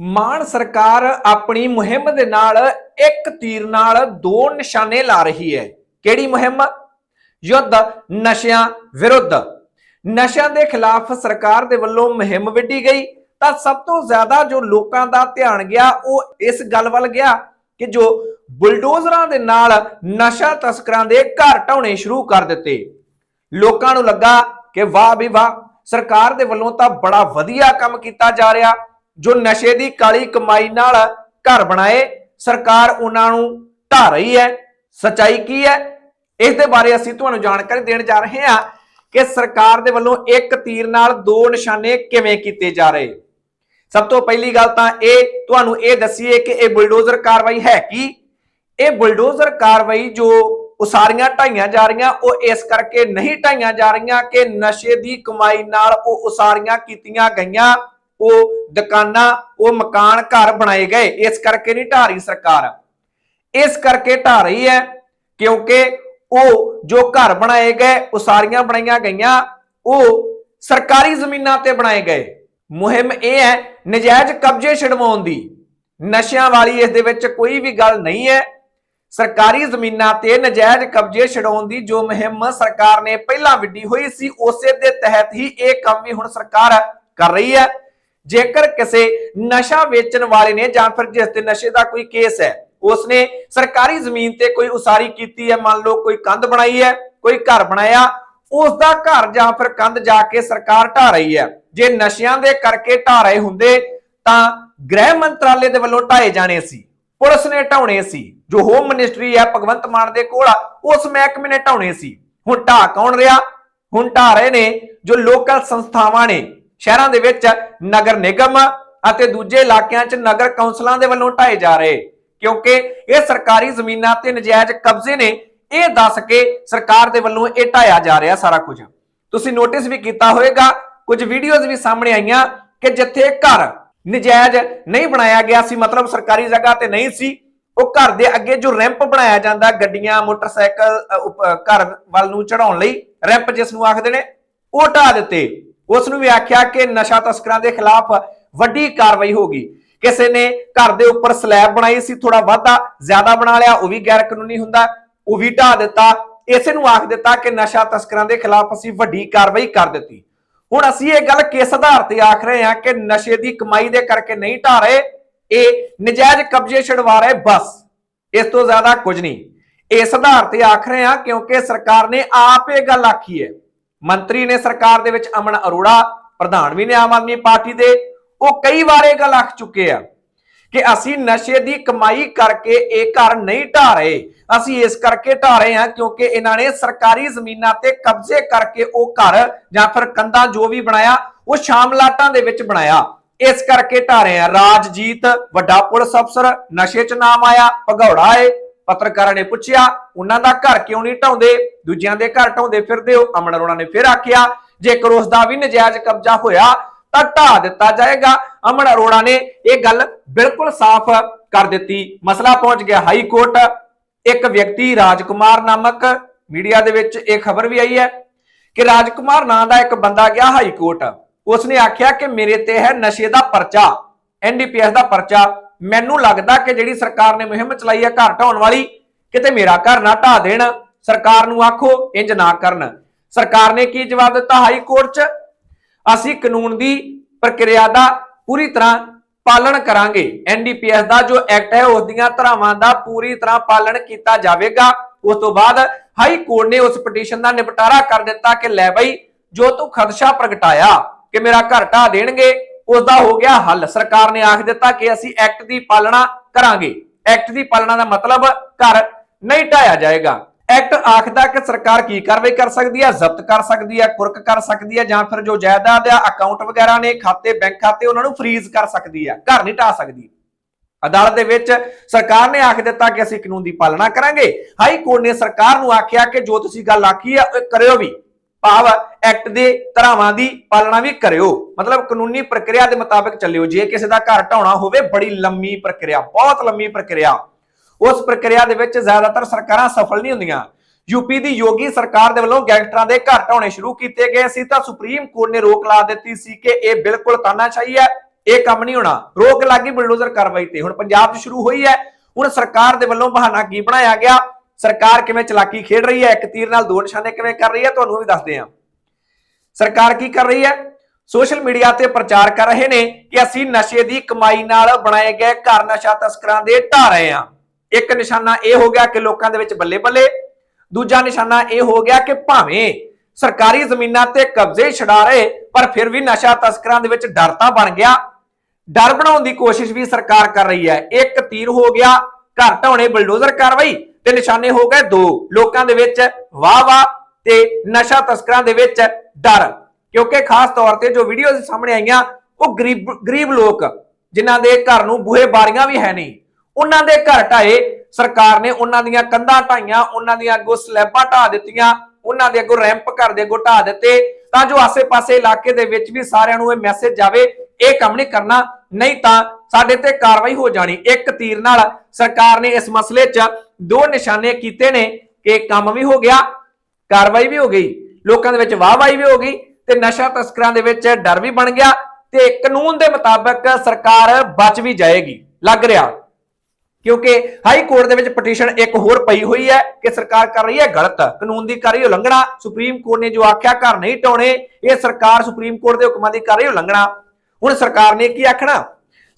ਮਾਨ ਸਰਕਾਰ ਆਪਣੀ ਮੁਹਿੰਮ ਦੇ ਨਾਲ ਇੱਕ ਤੀਰ ਨਾਲ ਦੋ ਨਿਸ਼ਾਨੇ ਲਾ ਰਹੀ ਹੈ। ਕਿਹੜੀ ਮੁਹਿੰਮ? ਯੁੱਧ, ਨਸ਼ਿਆਂ ਵਿਰੁੱਧ। ਨਸ਼ਿਆਂ ਦੇ ਖਿਲਾਫ ਸਰਕਾਰ ਦੇ ਵੱਲੋਂ ਮੁਹਿੰਮ ਵਿੱਢੀ ਗਈ। ਤਾਂ ਸਭ ਤੋਂ ਜ਼ਿਆਦਾ ਜੋ ਲੋਕਾਂ ਦਾ ਧਿਆਨ ਗਿਆ, ਉਹ ਇਸ ਗੱਲ ਵੱਲ ਗਿਆ ਕਿ ਜੋ ਬੁਲਡੋਜ਼ਰਾਂ ਦੇ ਨਾਲ ਨਸ਼ਾ ਤਸਕਰਾਂ ਦੇ ਘਰ ਢਾਉਣੇ ਸ਼ੁਰੂ ਕਰ ਦਿੱਤੇ। ਲੋਕਾਂ ਨੂੰ ਲੱਗਾ ਕਿ ਵਾਹ ਵੀ ਵਾਹ, ਸਰਕਾਰ ਦੇ ਵੱਲੋਂ ਤਾਂ ਬੜਾ ਵਧੀਆ ਕੰਮ ਕੀਤਾ ਜਾ ਰਿਹਾ। ਜੋ ਨਸ਼ੇ ਦੀ ਕਾਲੀ ਕਮਾਈ ਨਾਲ ਘਰ ਬਣਾਏ, ਸਰਕਾਰ ਉਹਨਾਂ ਨੂੰ ਢਾ ਰਹੀ ਹੈ। ਸਚਾਈ ਕੀ ਹੈ? ਇਸ ਦੇ ਬਾਰੇ ਅਸੀਂ ਤੁਹਾਨੂੰ ਜਾਣਕਾਰੀ ਦੇਣ ਜਾ ਰਹੇ ਹਾਂ ਕਿ ਸਰਕਾਰ ਦੇ ਵੱਲੋਂ ਇੱਕ ਤੀਰ ਨਾਲ ਦੋ ਨਿਸ਼ਾਨੇ ਕਿਵੇਂ ਕੀਤੇ ਜਾ ਰਹੇ। ਸਭ ਤੋਂ ਪਹਿਲੀ ਗੱਲ ਤਾਂ ਇਹ, ਤੁਹਾਨੂੰ ਇਹ ਦੱਸੀਏ ਕਿ ਇਹ ਬੁਲਡੋਜ਼ਰ ਕਾਰਵਾਈ ਹੈ ਕੀ? ਇਹ ਬੁਲਡੋਜ਼ਰ ਕਾਰਵਾਈ ਜੋ ਉਸਾਰੀਆਂ ਢਾਈਆਂ ਜਾ ਰਹੀਆਂ, ਉਹ ਇਸ ਕਰਕੇ ਨਹੀਂ ਢਾਈਆਂ ਜਾ ਰਹੀਆਂ ਕਿ ਨਸ਼ੇ ਦੀ ਕਮਾਈ ਨਾਲ ਉਹ ਉਸਾਰੀਆਂ ਕੀਤੀਆਂ ਗਈਆਂ। ਉਹ ਦੁਕਾਨਾਂ, ਉਹ ਮਕਾਨ ਘਰ ਬਣਾਏ ਗਏ। ਇਸ ਕਰਕੇ ਨਹੀਂ ਢਾ ਰਹੀ ਸਰਕਾਰ। ਇਸ ਕਰਕੇ ਢਾ ਰਹੀ ਹੈ ਕਿਉਂਕਿ ਉਹ ਜੋ ਘਰ ਬਣਾਏ ਗਏ ਉਸਾਰੀਆਂ ਬਣਾਈਆਂ ਗਈਆਂ। ਉਹ ਸਰਕਾਰੀ ਜ਼ਮੀਨਾਂ ਤੇ ਬਣਾਏ ਗਏ। ਮੁਹਿੰਮ ਇਹ ਹੈ, ਨਜਾਇਜ਼ ਕਬਜ਼ੇ ਛਡਵਾਉਣ ਦੀ। ਨਸ਼ਿਆਂ ਵਾਲੀ ਇਸ ਦੇ ਵਿੱਚ ਕੋਈ ਵੀ ਗੱਲ ਨਹੀਂ ਹੈ। ਸਰਕਾਰੀ ਜ਼ਮੀਨਾਂ ਤੇ ਨਜਾਇਜ਼ ਕਬਜ਼ੇ ਛਡਾਉਣ ਦੀ ਜੋ ਮੁਹਿੰਮ ਸਰਕਾਰ ਨੇ ਪਹਿਲਾਂ ਵਿੱਢੀ ਹੋਈ ਸੀ, ਉਸੇ ਦੇ ਤਹਿਤ ਹੀ ਇਹ ਕੰਮ ਵੀ ਹੁਣ ਸਰਕਾਰ ਕਰ ਰਹੀ ਹੈ। ਜੇਕਰ ਕਿਸੇ ਨਸ਼ਾ ਵੇਚਣ ਵਾਲੇ ਨੇ ਜਾਂ ਫਿਰ ਜਿਸ ਤੇ ਨਸ਼ੇ ਦਾ ਕੋਈ ਕੇਸ ਹੈ, ਉਸਨੇ ਸਰਕਾਰੀ ਜ਼ਮੀਨ ਤੇ ਕੋਈ ਉਸਾਰੀ ਕੀਤੀ ਹੈ, ਮੰਨ ਲਓ ਕੋਈ ਕੰਧ ਬਣਾਈ ਹੈ, ਕੋਈ ਘਰ ਬਣਾਇਆ ਉਸ ਦਾ ਘਰ ਜਾਂ ਫਿਰ ਕੰਧ ਜਾ ਕੇ ਸਰਕਾਰ ਢਾ ਰਹੀ ਹੈ। ਜੇ ਨਸ਼ਿਆਂ ਦੇ ਕਰਕੇ ਢਾ ਰਹੇ ਹੁੰਦੇ, ਤਾਂ ਗ੍ਰਹਿ ਮੰਤਰਾਲੇ ਦੇ ਵੱਲੋਂ ਢਾਏ ਜਾਣੇ ਸੀ, ਪੁਲਿਸ ਨੇ ਢਾਉਣੇ ਸੀ, ਜੋ ਹੋਮ ਮਿਨਿਸਟਰੀ ਹੈ, ਭਗਵੰਤ ਮਾਨ ਦੇ ਕੋਲ ਆ, ਉਸ ਮਹਿਕਮੇ ਨੇ ਢਾਉਣੇ ਸੀ। ਹੁਣ ਢਾ ਕੌਣ ਰਿਹਾ? ਹੁਣ ਢਾ ਰਹੇ ਨੇ ਜੋ ਲੋਕਲ ਸੰਸਥਾਵਾਂ ਨੇ। ਸ਼ਹਿਰਾਂ ਦੇ ਵਿੱਚ ਨਗਰ ਨਿਗਮ ਅਤੇ ਦੂਜੇ ਇਲਾਕਿਆਂ 'ਚ ਨਗਰ ਕੌਂਸਲਾਂ ਦੇ ਵੱਲੋਂ ਢਾਏ ਜਾ ਰਹੇ। ਕਿਉਂਕਿ ਇਹ ਸਰਕਾਰੀ ਜ਼ਮੀਨਾਂ ਤੇ ਨਜਾਇਜ਼ ਕਬਜ਼ੇ ਨੇ ਇਹ ਦੱਸ ਕੇ ਸਰਕਾਰ ਦੇ ਵੱਲੋਂ ਇਹ ਢਾਇਆ ਜਾ ਰਿਹਾ ਸਾਰਾ ਕੁਝ। ਤੁਸੀਂ ਨੋਟਿਸ ਵੀ ਕੀਤਾ ਹੋਵੇਗਾ ਕੁਝ ਵੀਡੀਓਜ਼ ਵੀ ਸਾਹਮਣੇ ਆਈਆਂ ਕਿ ਜਿੱਥੇ ਘਰ ਨਜਾਇਜ਼ ਨਹੀਂ ਬਣਾਇਆ ਗਿਆ ਸੀ ਮਤਲਬ ਸਰਕਾਰੀ ਜਗ੍ਹਾ ਤੇ ਨਹੀਂ ਸੀ ਉਹ ਘਰ ਦੇ ਅੱਗੇ ਜੋ ਰੈਂਪ ਬਣਾਇਆ ਜਾਂਦਾ ਗੱਡੀਆਂ ਮੋਟਰਸਾਈਕਲ ਅ, ਘਰ ਵੱਲ ਨੂੰ ਚੜਾਉਣ ਲਈ ਰੈਂਪ ਜਿਸ ਨੂੰ ਆਖਦੇ ਨੇ ਉਹ ਢਾ ਦਿੱਤੇ। ਉਸ ਨੂੰ ਵੀ ਆਖਿਆ ਕਿ ਨਸ਼ਾ ਤਸਕਰਾਂ ਦੇ ਖਿਲਾਫ ਵੱਡੀ ਕਾਰਵਾਈ ਹੋਗੀ ਕਿਸੇ ਨੇ ਘਰ ਦੇ ਉੱਪਰ ਸਲੈਬ ਬਣਾਈ ਸੀ ਥੋੜਾ ਵਾਧਾ ਜ਼ਿਆਦਾ ਬਣਾ ਲਿਆ, ਉਹ ਵੀ ਗੈਰ ਕਾਨੂੰਨੀ ਹੁੰਦਾ, ਉਹ ਵੀ ਢਾ ਦਿੱਤਾ। ਇਸੇ ਨੂੰ ਆਖ ਦਿੱਤਾ ਕਿ ਨਸ਼ਾ ਤਸਕਰਾਂ ਦੇ ਖਿਲਾਫ ਅਸੀਂ ਵੱਡੀ ਕਾਰਵਾਈ ਕਰ ਦਿੱਤੀ। ਹੁਣ ਅਸੀਂ ਇਹ ਗੱਲ ਕਿਸ ਆਧਾਰ ਤੇ ਆਖ ਰਹੇ ਹਾਂ ਕਿ ਨਸ਼ੇ ਦੀ ਕਮਾਈ ਦੇ ਕਰਕੇ ਨਹੀਂ ਢਾ ਰਹੇ, ਇਹ ਨਜਾਇਜ਼ ਕਬਜ਼ੇ ਛਡਵਾ ਰਹੇ, ਬਸ। ਇਸ ਤੋਂ ਜ਼ਿਆਦਾ ਕੁਝ ਨਹੀਂ। ਇਸ ਆਧਾਰ ਤੇ ਆਖ ਰਹੇ ਹਾਂ ਕਿਉਂਕਿ ਸਰਕਾਰ ਨੇ ਆਪ ਇਹ ਗੱਲ ਆਖੀ ਹੈ। ਮੰਤਰੀ ਨੇ ਸਰਕਾਰ ਦੇ ਵਿੱਚ ਅਮਨ ਅਰੋੜਾ, ਪ੍ਰਧਾਨ ਵੀ ਨੇ ਆਮ ਆਦਮੀ ਪਾਰਟੀ ਦੇ, ਉਹ ਕਈ ਵਾਰ ਇਹ ਗੱਲ ਆਖ ਚੁੱਕੇ ਆ ਕਿ ਅਸੀਂ ਨਸ਼ੇ ਦੀ ਕਮਾਈ ਕਰਕੇ ਇਹ ਘਰ ਨਹੀਂ ਢਾ ਰਹੇ। ਅਸੀਂ ਇਸ ਕਰਕੇ ਢਾ ਰਹੇ ਹਾਂ ਕਿਉਂਕਿ ਇਹਨਾਂ ਨੇ ਸਰਕਾਰੀ ਜ਼ਮੀਨਾਂ ਤੇ ਕਬਜ਼ੇ ਕਰਕੇ ਉਹ ਘਰ ਜਾਂ ਫਿਰ ਕੰਧਾਂ ਜੋ ਵੀ ਬਣਾਇਆ, ਉਹ ਸ਼ਾਮਲਾਟਾਂ ਦੇ ਵਿੱਚ ਬਣਾਇਆ। ਇਸ ਕਰਕੇ ਢਾ ਰਹੇ ਆ ਰਾਜਜੀਤ ਵੱਡਾ ਪੁਲਿਸ ਅਫਸਰ, ਨਸ਼ੇ 'ਚ ਨਾਮ ਆਇਆ, ਭਗੌੜਾ ਏ ਪੱਤਰਕਾਰਾਂ ਨੇ ਪੁੱਛਿਆ ਉਹਨਾਂ ਦਾ ਘਰ ਕਿਉਂ ਨਹੀਂ ਢਾਉਂਦੇ? ਦੂਜਿਆਂ ਦੇ ਘਰ ਢਾਉਂਦੇ ਫਿਰਦੇ ਹੋ। ਅਮਨ ਅਰੋੜਾ ਨੇ ਫਿਰ ਆਖਿਆ, ਜੇਕਰ ਉਸ ਦਾ ਵੀ ਨਜਾਇਜ਼ ਕਬਜ਼ਾ ਹੋਇਆ, ਤਾਂ ਢਾ ਦਿੱਤਾ ਜਾਏਗਾ। ਅਮਨ ਅਰੋੜਾ ਨੇ ਇਹ ਗੱਲ ਬਿਲਕੁਲ ਸਾਫ਼ ਕਰ ਦਿੱਤੀ। ਮਸਲਾ ਪਹੁੰਚ ਗਿਆ ਹਾਈ ਕੋਰਟ। ਇੱਕ ਵਿਅਕਤੀ ਰਾਜਕੁਮਾਰ ਨਾਮਕ ਮੀਡੀਆ ਦੇ ਵਿੱਚ ਇਹ ਖਬਰ ਵੀ ਆਈ ਹੈ ਕਿ ਰਾਜਕੁਮਾਰ ਨਾਂ ਦਾ ਇੱਕ ਬੰਦਾ ਗਿਆ ਹਾਈ ਕੋਰਟ। ਉਸਨੇ ਆਖਿਆ ਕਿ ਮੇਰੇ ਤੇ ਹੈ ਨਸ਼ੇ ਦਾ ਪਰਚਾ ਐਨਡੀਪੀਐਸ ਦਾ ਪਰਚਾ। ਮੈਨੂੰ ਲੱਗਦਾ ਕਿ ਜਿਹੜੀ ਸਰਕਾਰ ਨੇ ਮੁਹਿੰਮ ਚਲਾਈ ਹੈ ਘਰ ਢਾਉਣ ਵਾਲੀ ਕਿਤੇ ਮੇਰਾ ਘਰ ਨਾ ਢਾ ਦੇਣ, ਸਰਕਾਰ ਨੂੰ ਆਖੋ, ਇੰਜ ਨਾ ਕਰਨ। ਸਰਕਾਰ ਨੇ ਕੀ ਜਵਾਬ ਦਿੱਤਾ ਹਾਈ ਕੋਰਟ 'ਚ? ਅਸੀਂ ਕਾਨੂੰਨ ਦੀ ਪ੍ਰਕਿਰਿਆ ਦਾ ਪੂਰੀ ਤਰ੍ਹਾਂ ਪਾਲਣ ਕਰਾਂਗੇ। ਐਨਡੀਪੀਐਸ ਦਾ ਜੋ ਐਕਟ ਹੈ, ਉਸ ਦੀਆਂ ਧਾਰਾਵਾਂ ਦਾ ਪੂਰੀ ਤਰ੍ਹਾਂ ਪਾਲਣ ਕੀਤਾ ਜਾਵੇਗਾ। ਉਸ ਤੋਂ ਬਾਅਦ ਹਾਈ ਕੋਰਟ ਨੇ ਉਸ ਪਟੀਸ਼ਨ ਦਾ ਨਿਪਟਾਰਾ ਕਰ ਦਿੱਤਾ ਕਿ ਲੈ ਬਈ, ਜੋ ਤੂੰ ਖਦਸ਼ਾ ਪ੍ਰਗਟਾਇਆ ਕਿ ਮੇਰਾ ਘਰ ਢਾ ਦੇਣਗੇ ਉਸ ਦਾ ਹੋ ਗਿਆ ਹੱਲ। ਸਰਕਾਰ ਨੇ ਆਖ ਦਿੱਤਾ ਕਿ ਅਸੀਂ ਐਕਟ ਦੀ ਪਾਲਣਾ ਕਰਾਂਗੇ। ਐਕਟ ਦੀ ਪਾਲਣਾ ਦਾ ਮਤਲਬ ਘਰ ਨਹੀਂ ਢਾਇਆ ਜਾਏਗਾ। ਐਕਟ ਆਖਦਾ ਕਿ ਸਰਕਾਰ ਕੀ ਕਾਰਵਾਈ ਕਰ ਸਕਦੀ ਹੈ ਜ਼ਬਤ ਕਰ ਸਕਦੀ ਹੈ ਕੁਰਕ ਕਰ ਸਕਦੀ ਹੈ ਜਾਂ ਫਿਰ ਜੋ ਜਾਇਦਾਦ ਆ ਅਕਾਊਂਟ ਵਗੈਰਾ ਨੇ, ਖਾਤੇ, ਬੈਂਕ ਖਾਤੇ, ਉਹਨਾਂ ਨੂੰ ਫ੍ਰੀਜ਼ ਕਰ ਸਕਦੀ ਹੈ ਘਰ ਨਹੀਂ ਢਾ ਸਕਦੀ। ਅਦਾਲਤ ਦੇ ਵਿੱਚ ਸਰਕਾਰ ਨੇ ਆਖ ਦਿੱਤਾ ਕਿ ਅਸੀਂ ਕਾਨੂੰਨ ਦੀ ਪਾਲਣਾ ਕਰਾਂਗੇ। ਹਾਈ ਕੋਰਟ ਨੇ ਸਰਕਾਰ ਨੂੰ ਆਖਿਆ ਕਿ ਜੋ ਤੁਸੀਂ ਗੱਲ ਆਖੀ ਹੈ ਉਹ ਕਰਿਓ ਵੀ। ਭਾਵ ਐਕਟ ਦੇ ਧਰਾਵਾਂ ਦੀ ਪਾਲਣਾ ਵੀ ਕਰਿਓ। ਮਤਲਬ ਕਾਨੂੰਨੀ ਪ੍ਰਕਿਰਿਆ ਦੇ ਮੁਤਾਬਕ ਚੱਲਿਓ। ਜੇ ਕਿਸੇ ਦਾ ਘਰ ਢਾਉਣਾ ਹੋਵੇ, ਬੜੀ ਲੰਮੀ ਪ੍ਰਕਿਰਿਆ, ਬਹੁਤ ਲੰਮੀ ਪ੍ਰਕਿਰਿਆ। ਉਸ ਪ੍ਰਕਿਰਿਆ ਦੇ ਵਿੱਚ ਜ਼ਿਆਦਾਤਰ ਸਰਕਾਰਾਂ ਸਫਲ ਨਹੀਂ ਹੁੰਦੀਆਂ। ਯੂਪੀ ਦੀ ਯੋਗੀ ਸਰਕਾਰ ਦੇ ਵੱਲੋਂ ਗੈਂਗਸਟਰਾਂ ਦੇ ਘਰ ਢਾਉਣੇ ਸ਼ੁਰੂ ਕੀਤੇ ਗਏ ਸੀ ਤਾਂ ਸੁਪਰੀਮ ਕੋਰਟ ਨੇ ਰੋਕ ਲਾ ਦਿੱਤੀ ਸੀ ਕਿ ਇਹ ਬਿਲਕੁਲ ਤਾਨਾਸ਼ਾਹੀ ਹੈ, ਇਹ ਕੰਮ ਨਹੀਂ ਹੋਣਾ। ਰੋਕ ਲੱਗੀ ਬਲਡੋਜ਼ਰ ਕਾਰਵਾਈ ਤੇ। ਹੁਣ ਪੰਜਾਬ 'ਚ ਸ਼ੁਰੂ ਹੋਈ ਹੈ। ਹੁਣ ਸਰਕਾਰ ਦੇ ਵੱਲੋਂ ਬਹਾਨਾ ਕੀ ਬਣਾਇਆ ਗਿਆ? ਸਰਕਾਰ ਕਿਵੇਂ ਚਲਾਕੀ ਖੇਡ ਰਹੀ ਹੈ? ਇੱਕ ਤੀਰ ਨਾਲ ਦੋ ਨਿਸ਼ਾਨੇ ਕਿਵੇਂ ਕਰ ਰਹੀ ਹੈ? ਤੁਹਾਨੂੰ ਵੀ ਦੱਸਦੇ ਹਾਂ। ਸਰਕਾਰ ਕੀ ਕਰ ਰਹੀ ਹੈ? ਸੋਸ਼ਲ ਮੀਡੀਆ ਤੇ ਪ੍ਰਚਾਰ ਕਰ ਰਹੇ ਨੇ ਕਿ ਅਸੀਂ ਨਸ਼ੇ ਦੀ ਕਮਾਈ ਨਾਲ ਬਣਾਏ ਗਏ ਘਰ ਨਸ਼ਾ ਤਸਕਰਾਂ ਦੇ ਢਾ ਰਹੇ ਹਾਂ। ਇੱਕ ਨਿਸ਼ਾਨਾ ਇਹ ਹੋ ਗਿਆ ਕਿ ਲੋਕਾਂ ਦੇ ਵਿੱਚ ਬੱਲੇ ਬੱਲੇ, ਦੂਜਾ ਨਿਸ਼ਾਨਾ ਇਹ ਹੋ ਗਿਆ ਕਿ ਭਾਵੇਂ ਸਰਕਾਰੀ ਜ਼ਮੀਨਾਂ ਤੇ ਕਬਜ਼ੇ ਛਡਾ ਰਹੇ, ਪਰ ਫਿਰ ਵੀ ਨਸ਼ਾ ਤਸਕਰਾਂ ਦੇ ਵਿੱਚ ਡਰ ਤਾਂ ਬਣ ਗਿਆ। ਡਰ ਬਣਾਉਣ ਦੀ ਕੋਸ਼ਿਸ਼ ਵੀ ਸਰਕਾਰ ਕਰ ਰਹੀ ਹੈ। ਇੱਕ ਤੀਰ ਹੋ ਗਿਆ, ਘਰ ਢਾਉਣੇ ਬਲਡੋਜ਼ਰ ਕਾਰਵਾਈ ਤੇ ਨਿਸ਼ਾਨੇ ਹੋ ਗਏ ਦੋ। ਲੋਕਾਂ ਦੇ ਵਿੱਚ ਵਾਹ ਵਾਹ ਤੇ ਨਸ਼ਾ ਤਸਕਰਾਂ ਦੇ ਵਿੱਚ ਡਰ। ਕਿਉਂਕਿ ਖਾਸ ਤੌਰ ਤੇ ਜੋ ਵੀਡੀਓਜ਼ ਸਾਹਮਣੇ ਆਈਆਂ, ਉਹ ਗਰੀਬ ਗਰੀਬ ਲੋਕ, ਜਿਨ੍ਹਾਂ ਦੇ ਘਰ ਨੂੰ ਬੂਹੇ ਬਾਰੀਆਂ ਵੀ ਹੈ ਨਹੀਂ। ਉਹਨਾਂ ਦੇ ਘਰ ਢਾਏ। ਸਰਕਾਰ ਨੇ ਉਹਨਾਂ ਦੀਆਂ ਕੰਧਾਂ ਢਾਈਆਂ, ਉਹਨਾਂ ਦੀਆਂ ਅੱਗੋਂ ਸਲੈਬਾਂ ਢਾ ਦਿੱਤੀਆਂ, ਉਹਨਾਂ ਦੇ ਅੱਗੋਂ ਰੈਂਪ ਘਰ ਦੇ ਅੱਗੋਂ ਢਾ ਦਿੱਤੇ। ਤਾਂ ਜੋ ਆਸੇ-ਪਾਸੇ ਇਲਾਕੇ ਦੇ ਵਿੱਚ ਵੀ ਸਾਰਿਆਂ ਨੂੰ ਇਹ ਮੈਸੇਜ ਜਾਵੇ, ਇਹ ਕੰਮ ਨਹੀਂ ਕਰਨਾ। ਨਹੀਂ ਤਾਂ ਸਾਡੇ ਤੇ ਕਾਰਵਾਈ ਹੋ ਜਾਣੀ। ਇੱਕ ਤੀਰ ਨਾਲ ਸਰਕਾਰ ਨੇ ਇਸ ਮਸਲੇ 'ਚ ਦੋ ਨਿਸ਼ਾਨੇ ਕੀਤੇ ਨੇ ਕਿ ਕੰਮ ਵੀ ਹੋ ਗਿਆ, ਕਾਰਵਾਈ ਵੀ ਹੋ ਗਈ। ਲੋਕਾਂ ਦੇ ਵਿੱਚ ਵਾਹਵਾਈ ਵੀ ਹੋ ਗਈ ਤੇ ਨਸ਼ਾ ਤਸਕਰਾਂ ਦੇ ਵਿੱਚ ਡਰ ਵੀ ਬਣ ਗਿਆ ਤੇ ਕਾਨੂੰਨ ਦੇ ਮੁਤਾਬਕ ਸਰਕਾਰ ਬਚ ਵੀ ਜਾਏਗੀ। ਲੱਗ ਰਿਹਾ। ਕਿਉਂਕਿ ਹਾਈ ਕੋਰਟ ਦੇ ਵਿੱਚ ਪਟੀਸ਼ਨ ਇੱਕ ਹੋਰ ਪਈ ਹੋਈ ਹੈ ਕਿ ਸਰਕਾਰ ਕਰ ਰਹੀ ਹੈ ਗਲਤ, ਕਾਨੂੰਨ ਦੀ ਕਰ ਰਹੀ ਉਲੰਘਣਾ, ਸੁਪਰੀਮ ਕੋਰਟ ਨੇ ਜੋ ਆਖਿਆ ਘਰ ਨਹੀਂ ਟਾਉਣੇ, ਇਹ ਸਰਕਾਰ ਸੁਪਰੀਮ ਕੋਰਟ ਦੇ ਹੁਕਮਾਂ ਦੀ ਕਰ ਰਹੀ ਉਲੰਘਣਾ। ਹੁਣ ਸਰਕਾਰ ਨੇ ਕੀ ਆਖਣਾ?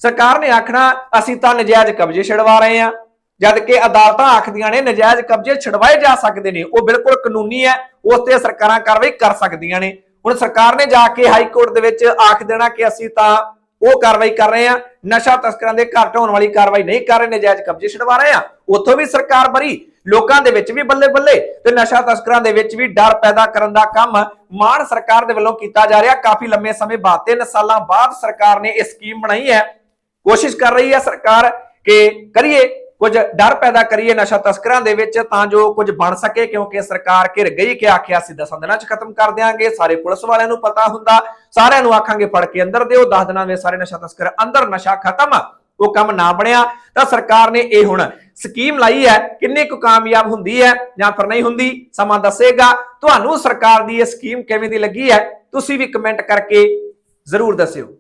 ਸਰਕਾਰ ਨੇ ਆਖਣਾ, ਅਸੀਂ ਤਾਂ ਨਜਾਇਜ਼ ਕਬਜ਼ੇ ਛਡਵਾ ਰਹੇ ਹਾਂ ਜਦ ਕਿ ਅਦਾਲਤਾਂ ਆਖਦੀਆਂ ਨੇ ਨਜਾਇਜ਼ ਕਬਜ਼ੇ ਛਡਵਾਏ ਜਾ ਸਕਦੇ ਨੇ, ਉਹ ਬਿਲਕੁਲ ਕਾਨੂੰਨੀ ਹੈ, ਉਸ ਤੇ ਸਰਕਾਰਾਂ ਕਾਰਵਾਈ ਕਰ ਸਕਦੀਆਂ ਨੇ। ਹੁਣ ਸਰਕਾਰ ਨੇ ਜਾ ਕੇ ਹਾਈ ਕੋਰਟ ਦੇ ਵਿੱਚ ਆਖ ਦੇਣਾ ਕਿ ਅਸੀਂ ਤਾਂ ਉਹ ਕਾਰਵਾਈ ਕਰ ਰਹੇ ਹਾਂ ਨਸ਼ਾ ਤਸਕਰਾਂ ਦੇ ਘਰ ਢਾਉਣ ਵਾਲੀ ਕਾਰਵਾਈ ਨਹੀਂ ਕਰ ਰਹੇ, ਨਜਾਇਜ਼ ਕਬਜ਼ੇ ਛਡਵਾ ਰਹੇ ਹਾਂ ਉੱਥੋਂ ਵੀ ਸਰਕਾਰ ਬਰੀ, ਲੋਕਾਂ ਦੇ ਵਿੱਚ ਵੀ ਬੱਲੇ ਬੱਲੇ ਤੇ ਨਸ਼ਾ ਤਸਕਰਾਂ ਦੇ ਵਿੱਚ ਵੀ ਡਰ ਪੈਦਾ ਕਰਨ ਦਾ ਕੰਮ ਮਾਨ ਸਰਕਾਰ ਦੇ ਵੱਲੋਂ ਕੀਤਾ ਜਾ ਰਿਹਾ। ਕਾਫੀ ਲੰਮੇ ਸਮੇਂ ਬਾਅਦ, ਤਿੰਨ ਸਾਲਾਂ ਬਾਅਦ ਸਰਕਾਰ ਨੇ ਇਹ ਸਕੀਮ ਬਣਾਈ ਹੈ। ਕੋਸ਼ਿਸ਼ ਕਰ ਰਹੀ ਹੈ ਸਰਕਾਰ ਕਿ ਕਰੀਏ ਕੁਝ ਡਰ ਪੈਦਾ ਕਰੀਏ ਨਸ਼ਾ ਤਸਕਰਾਂ ਦੇ ਵਿੱਚ, ਤਾਂ ਜੋ ਕੁਝ ਬਣ ਸਕੇ, ਕਿਉਂਕਿ ਸਰਕਾਰ ਘਿਰ ਗਈ ਕਿ ਆਖਿਆ ਅਸੀਂ 10 ਦਿਨਾਂ 'ਚ ਖਤਮ ਕਰ ਦਿਆਂਗੇ। ਸਾਰੇ ਪੁਲਿਸ ਵਾਲਿਆਂ ਨੂੰ ਪਤਾ ਹੁੰਦਾ। ਸਾਰਿਆਂ ਨੂੰ ਆਖਾਂਗੇ, ਫੜ ਕੇ ਅੰਦਰ ਦਿਓ। 10 ਦਿਨਾਂ ਵਿੱਚ ਸਾਰੇ ਨਸ਼ਾ ਤਸਕਰ ਅੰਦਰ ਨਸ਼ਾ ਖਤਮ। ਉਹ ਕੰਮ ਨਾ ਬਣਿਆ। ਤਾਂ ਸਰਕਾਰ ਨੇ ਇਹ ਹੁਣ ਸਕੀਮ ਲਾਈ ਹੈ। ਕਿੰਨੀ ਕੁ ਕਾਮਯਾਬ ਹੁੰਦੀ ਹੈ ਜਾਂ ਫਿਰ ਨਹੀਂ ਹੁੰਦੀ, ਸਮਾਂ ਦੱਸੇਗਾ। ਤੁਹਾਨੂੰ ਸਰਕਾਰ ਦੀ ਇਹ ਸਕੀਮ ਕਿਵੇਂ ਦੀ ਲੱਗੀ ਹੈ, ਤੁਸੀਂ ਵੀ ਕਮੈਂਟ ਕਰਕੇ ਜ਼ਰੂਰ ਦੱਸਿਓ।